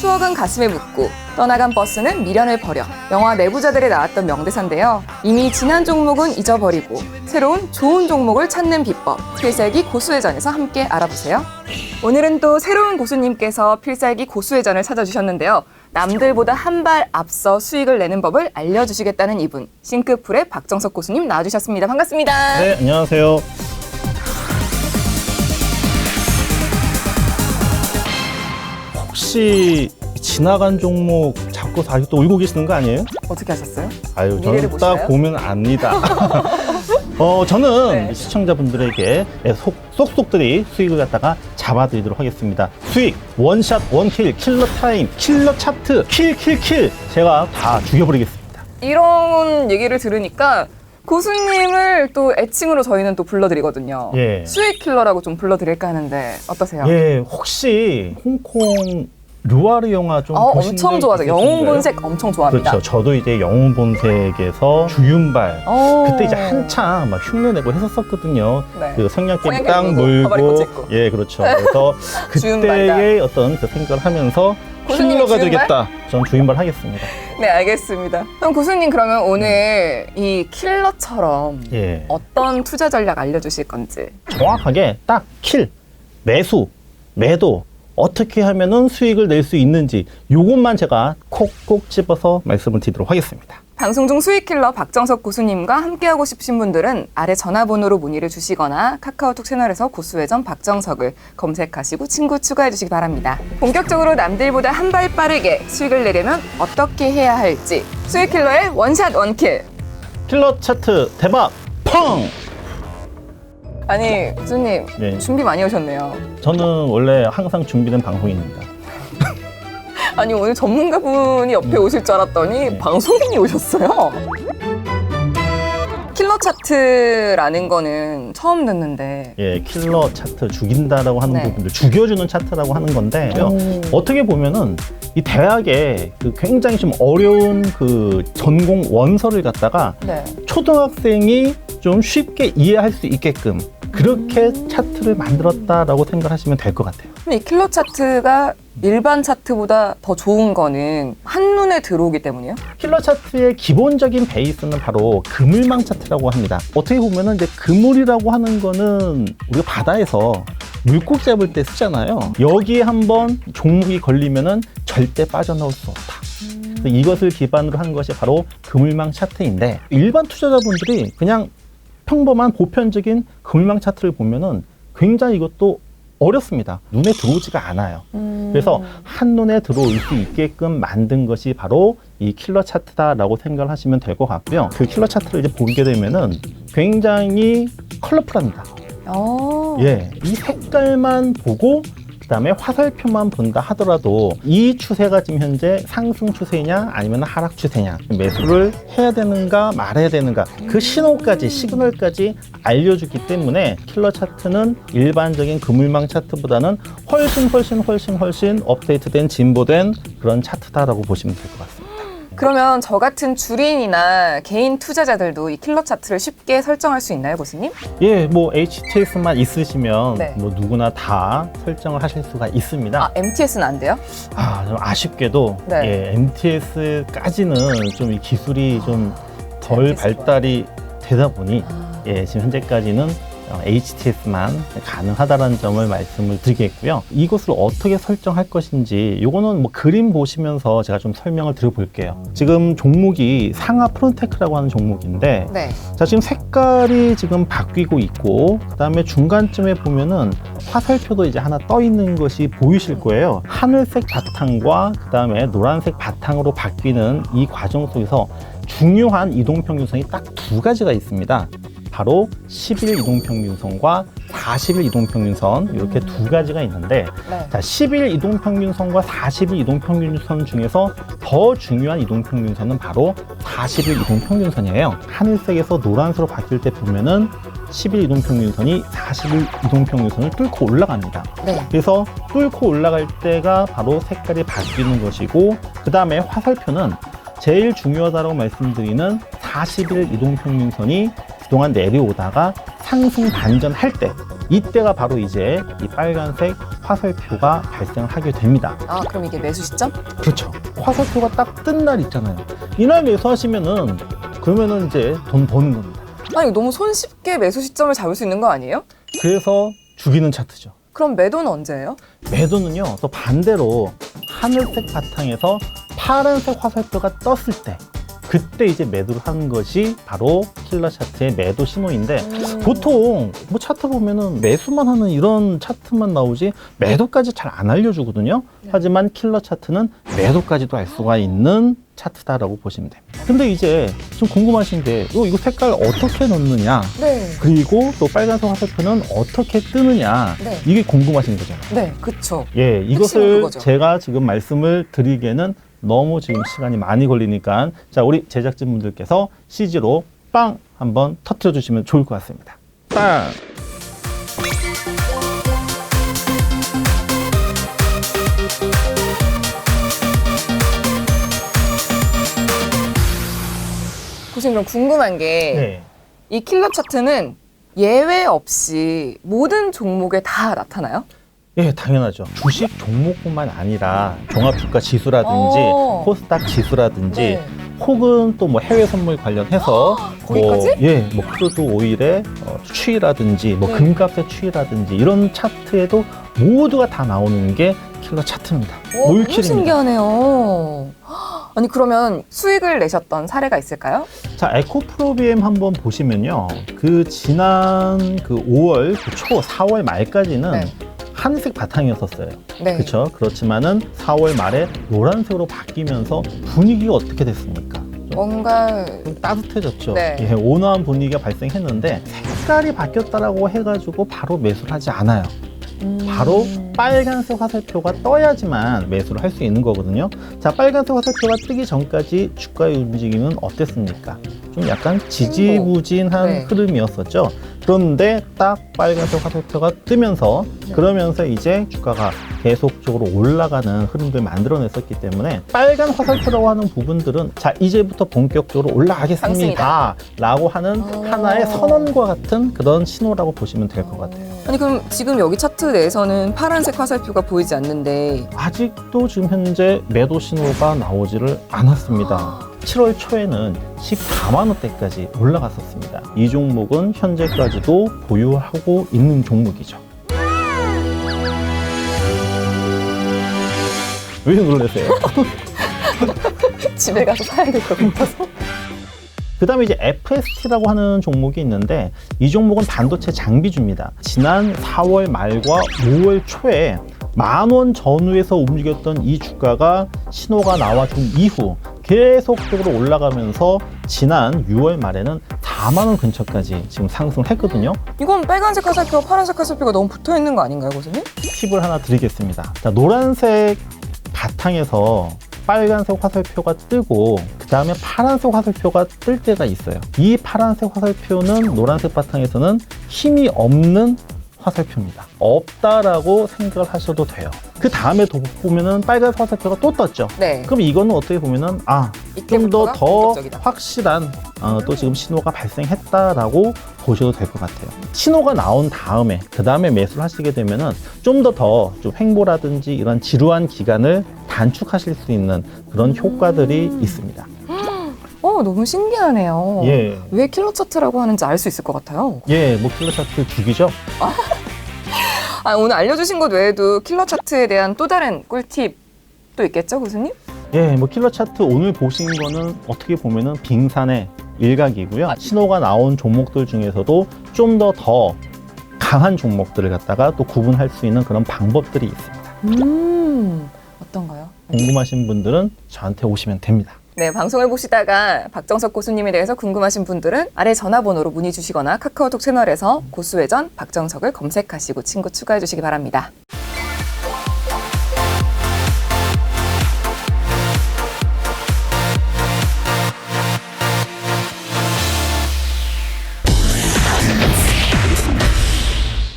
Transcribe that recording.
추억은 가슴에 묻고 떠나간 버스는 미련을 버려 영화 내부자들에 나왔던 명대사인데요. 이미 지난 종목은 잊어버리고 새로운 좋은 종목을 찾는 비법 필살기 고수회전에서 함께 알아보세요. 오늘은 또 새로운 고수님께서 필살기 고수회전을 찾아주셨는데요. 남들보다 한 발 앞서 수익을 내는 법을 알려주시겠다는 이분 싱크풀의 박정석 고수님 나와주셨습니다. 반갑습니다. 네, 안녕하세요. 혹시 지나간 종목 자꾸 아직도 울고 계시는 거 아니에요? 어떻게 하셨어요? 아유, 미래를 저는 보시나요? 딱 보면 압니다. 어, 저는 네. 시청자분들에게 속, 쏙쏙들이 수익을 갖다가 잡아드리도록 하겠습니다. 수익, 원샷, 원킬, 킬러 타임, 킬러 차트, 킬, 킬, 킬. 제가 다 죽여버리겠습니다. 이런 얘기를 들으니까 고수님을 또 애칭으로 저희는 또 불러드리거든요. 예. 수익 킬러라고 좀 불러드릴까 하는데 어떠세요? 예, 혹시 홍콩 루아르 영화 좀 어, 보신 엄청 적 좋아하죠. 영웅? 본색 엄청 좋아합니다. 그렇죠. 저도 이제 영웅 본색에서 주윤발 어. 그때 이제 한참 막 흉내내고 했었었거든요. 네. 그 성냥개비 성냥개비 딱 물고, 가발이. 예 그렇죠. 그래서 주윤발이다. 그때의 어떤 그 생각을 하면서 고수님이 킬러가 주윤발? 되겠다. 전 주윤발 하겠습니다. 네, 알겠습니다. 그럼 고수님 그러면 오늘 이 킬러처럼 예 어떤 투자 전략 알려주실 건지. 정확하게 딱 킬 매수 매도 어떻게 하면은 수익을 낼 수 있는지 요것만 제가 콕콕 집어서 말씀을 드리도록 하겠습니다. 방송 중 수익 킬러 박정석 고수님과 함께하고 싶으신 분들은 아래 전화번호로 문의를 주시거나 카카오톡 채널에서 고수회전 박정석을 검색하시고 친구 추가해 주시기 바랍니다. 본격적으로 남들보다 한 발 빠르게 수익을 내려면 어떻게 해야 할지 수익 킬러의 원샷 원킬. 킬러 차트 대박 펑! 아니 고수님 네. 준비 많이 오셨네요. 저는 원래 항상 준비된 방송인입니다. 아니 오늘 전문가분이 옆에 오실 줄 알았더니 네. 방송인이 오셨어요. 킬러 차트라는 거는 처음 듣는데 예, 킬러 차트 죽인다라고 하는 네. 부분들 죽여주는 차트라고 하는 건데 어떻게 보면은 이 대학에 그 굉장히 좀 어려운 그 전공 원서를 갖다가 네. 초등학생이 좀 쉽게 이해할 수 있게끔 그렇게 음. 차트를 만들었다라고 생각하시면 될 것 같아요. 근데 이 킬러 차트가 일반 차트보다 더 좋은 거는 한눈에 들어오기 때문이에요? 킬러 차트의 기본적인 베이스는 바로 그물망 차트라고 합니다. 어떻게 보면은 이제 그물이라고 하는 거는 우리가 바다에서 물고기 잡을 때 쓰잖아요. 여기에 한번 종목이 걸리면은 절대 빠져나올 수 없다. 그래서 이것을 기반으로 한 것이 바로 그물망 차트인데 일반 투자자분들이 그냥 평범한 보편적인 그물망 차트를 보면은 굉장히 이것도 어렵습니다. 눈에 들어오지가 않아요. 그래서 한눈에 들어올 수 있게끔 만든 것이 바로 이 킬러 차트다라고 생각을 하시면 될 것 같고요. 그 킬러 차트를 이제 보게 되면은 굉장히 컬러풀합니다. 어. 예, 이 색깔만 보고 그다음에 화살표만 본다 하더라도 이 추세가 지금 현재 상승 추세냐 아니면 하락 추세냐 매수를 해야 되는가 말아야 되는가 그 신호까지 시그널까지 알려주기 때문에 킬러 차트는 일반적인 그물망 차트보다는 훨씬 훨씬 훨씬 훨씬 업데이트된 진보된 그런 차트다라고 보시면 될 것 같습니다. 그러면 저 같은 주린이나 개인 투자자들도 이 킬러 차트를 쉽게 설정할 수 있나요, 고수님? 예, 뭐 HTS만 있으시면 네. 뭐 누구나 다 설정을 하실 수가 있습니다. 아, MTS는 안 돼요? 아, 좀 아쉽게도 네. 예, MTS까지는 좀 이 기술이 좀 덜 MTS 가. 발달이 되다 보니 예, 지금 현재까지는 어, HTS만 가능하다는 점을 말씀을 드리겠고요. 이것을 어떻게 설정할 것인지 이거는 뭐 그림 보시면서 제가 좀 설명을 드려볼게요. 지금 종목이 상하 프론테크라고 하는 종목인데 네. 자 지금 색깔이 지금 바뀌고 있고 그다음에 중간쯤에 보면은 화살표도 이제 하나 떠 있는 것이 보이실 거예요 하늘색 바탕과 그다음에 노란색 바탕으로 바뀌는 이 과정 속에서 중요한 이동평균선이 딱 두 가지가 있습니다 바로 10일 이동평균선과 40일 이동평균선 이렇게 두 가지가 있는데 네. 자, 10일 이동평균선과 40일 이동평균선 중에서 더 중요한 이동평균선은 바로 40일 이동평균선이에요. 하늘색에서 노란색으로 바뀔 때 보면은 10일 이동평균선이 40일 이동평균선을 뚫고 올라갑니다. 네. 그래서 뚫고 올라갈 때가 바로 색깔이 바뀌는 것이고 그 다음에 화살표는 제일 중요하다고 말씀드리는 40일 이동평균선이 그동안 내려오다가 상승 반전할 때 이때가 바로 이제 이 빨간색 화살표가 발생하게 됩니다. 아, 그럼 이게 매수 시점? 그렇죠. 화살표가 딱 뜬 날 있잖아요. 이날 매수하시면은 그러면은 이제 돈 버는 겁니다. 아니, 너무 손쉽게 매수 시점을 잡을 수 있는 거 아니에요? 그래서 죽이는 차트죠. 그럼 매도는 언제예요? 매도는요, 또 반대로 하늘색 바탕에서 파란색 화살표가 떴을 때, 그때 이제 매도를 하는 것이 바로 킬러 차트의 매도 신호인데, 음. 보통 뭐 차트 보면은 매수만 하는 이런 차트만 나오지 매도까지 잘 안 알려주거든요. 네. 하지만 킬러 차트는 매도까지도 알 수가 있는 차트다라고 보시면 됩니다. 근데 이제 좀 궁금하신데, 어, 이거 색깔 어떻게 넣느냐? 네. 그리고 또 빨간색 화살표는 어떻게 뜨느냐? 네. 이게 궁금하신 거잖아요. 네, 그쵸. 예, 이것을. 제가 지금 말씀을 드리기에는 너무 지금 시간이 많이 걸리니까 자, 우리 제작진분들께서 CG로 빵 한번 터트려 주시면 좋을 것 같습니다. 빵! 교수님, 그럼 궁금한 게, 이 네. 킬러 차트는 예외 없이 모든 종목에 다 나타나요? 예, 당연하죠. 주식 종목뿐만 아니라 종합주가 지수라든지 어. 코스닥 지수라든지 네. 혹은 또 뭐 해외 선물 관련해서 거기까지? 뭐, 예, 뭐 크루드 오일의 어, 추이라든지 뭐 네. 금값의 추이라든지 이런 차트에도 모두가 다 나오는 게 킬러 차트입니다. 와, 너무 올킬입니다. 신기하네요. 아니, 그러면 수익을 내셨던 사례가 있을까요? 자, 에코프로비엠 한번 보시면요. 그 지난 그 5월 그초 4월 말까지는 네. 하늘색 바탕이었었어요. 네. 그렇죠. 그렇지만은 4월 말에 노란색으로 바뀌면서 분위기가 어떻게 됐습니까? 뭔가 좀 따뜻해졌죠. 네. 예, 온화한 분위기가 발생했는데 색깔이 바뀌었다라고 해가지고 바로 매수를 하지 않아요. 음, 바로 빨간색 화살표가 떠야지만 매수를 할 수 있는 거거든요. 자, 빨간색 화살표가 뜨기 전까지 주가의 움직임은 어땠습니까? 좀 약간 지지부진한 네. 흐름이었었죠. 그런데 딱 빨간색 화살표가 뜨면서 네. 그러면서 이제 주가가 계속적으로 올라가는 흐름들 만들어냈었기 때문에 빨간 화살표라고 하는 부분들은 자 이제부터 본격적으로 올라가겠습니다 라고 하는 어. 하나의 선언과 같은 그런 신호라고 보시면 될 것 같아요. 아니 그럼 지금 여기 차트 내에서는 파란색 화살표가 보이지 않는데 아직도 지금 현재 매도 신호가 나오지를 않았습니다. 7월 초에는 14만 원대까지 올라갔었습니다. 이 종목은 현재까지도 보유하고 있는 종목이죠. 왜 놀라세요? 집에 가서 사야 될 것 같아서 그 다음에 이제 FST라고 하는 종목이 있는데 이 종목은 반도체 장비주입니다. 지난 4월 말과 5월 초에 만원 전후에서 움직였던 이 주가가 신호가 나와준 이후 계속적으로 올라가면서 지난 6월 말에는 4만 원 근처까지 지금 상승을 했거든요. 이건 빨간색 화살표와 파란색 화살표가 너무 붙어 있는 거 아닌가요, 교수님? 팁을 하나 드리겠습니다. 자, 노란색 바탕에서 빨간색 화살표가 뜨고 그 다음에 파란색 화살표가 뜰 때가 있어요. 이 파란색 화살표는 노란색 바탕에서는 힘이 없는 화살표입니다. 없다라고 생각을 하셔도 돼요. 그 다음에 또 보면은 빨간색 화살표가 또 떴죠. 네. 그럼 이거는 어떻게 보면은 아 좀 더 더. 확실한 어, 또 지금 신호가 발생했다라고 보셔도 될 것 같아요. 신호가 나온 다음에 그 다음에 매수를 하시게 되면은 좀 더 더 좀 횡보라든지 이런 지루한 기간을 단축하실 수 있는 그런 효과들이 음. 있습니다. 어, 너무 신기하네요. 예, 왜 킬러 차트라고 하는지 알 수 있을 것 같아요. 예, 뭐 킬러 차트 죽이죠. 아, 오늘 알려주신 것 외에도 킬러 차트에 대한 또 다른 꿀팁 또 있겠죠, 교수님? 예, 뭐 킬러 차트 오늘 보신 거는 어떻게 보면은 빙산의 일각이고요. 신호가 나온 종목들 중에서도 좀 더 더 강한 종목들을 갖다가 또 구분할 수 있는 그런 방법들이 있습니다. 음, 어떤가요? 궁금하신 분들은 저한테 오시면 됩니다. 네, 방송을 보시다가 박정석 고수님에 대해서 궁금하신 분들은 아래 전화번호로 문의 주시거나 카카오톡 채널에서 고수회전 박정석을 검색하시고 친구 추가해 주시기 바랍니다.